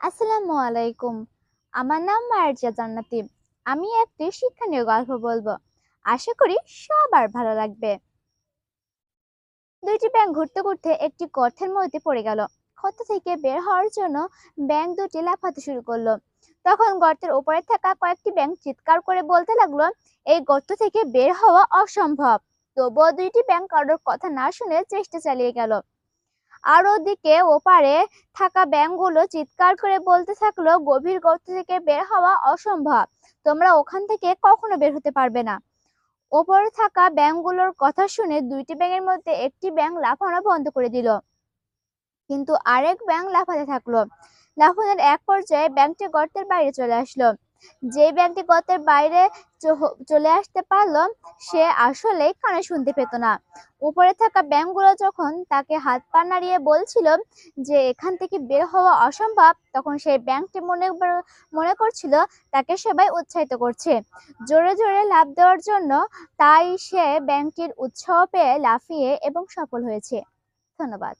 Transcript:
আসসালামু আলাইকুম। আমার নাম মার্জিয়া জান্নাতি। আমি একটি শিক্ষণীয় গল্প বলব। আশা করি সবার ভালো লাগবে। দুইটি ব্যাঙ ঘুরতে ঘুরতে একটি গর্তের মধ্যে পড়ে গেল। গর্ত থেকে বের হওয়ার জন্য ব্যাঙ দুটি লাফাতে শুরু করল। তখন গর্তের উপরে থাকা কয়েকটি ব্যাঙ চিৎকার করে বলতে লাগল, এই গর্ত থেকে বের হওয়া অসম্ভব। তবুও দুইটি ব্যাঙ কারোর কথা না শুনে চেষ্টা চালিয়ে গেল। আর ওদিকে ওপারে থাকা ব্যাঙগুলো চিৎকার করে বলতে থাকল গভীর গর্ত থেকে বের হওয়া অসম্ভব। তোমরা ওখান থেকে কখনো বের হতে পারবে না। ওপরে থাকা ব্যাঙগুলোর কথা শুনে দুইটি ব্যাঙের মধ্যে একটি ব্যাঙ লাফানো বন্ধ করে দিল। কিন্তু আরেক ব্যাঙ লাফাতে থাকল। লাফানোর এক পর্যায়ে ব্যাঙটি গর্তের বাইরে চলে আসলো। যে ব্যাঙটি গর্তের বাইরে চলে আসতে পারল, সে আসলে কানে শুনতে পেত না। উপরে থাকা ব্যাঙগুলো যখন তাকে হাত পা নাড়িয়ে বলছিল যে এখান থেকে বের হওয়া অসম্ভব, তখন সেই ব্যাংকটি মনে মনে করছিল তাকে সবাই উৎসাহিত করছে। জোরে জোরে লাফ দেওয়ার জন্য তাই সে ব্যাঙটির উৎসাহ পেয়ে লাফিয়ে এবং সফল হয়েছে। ধন্যবাদ।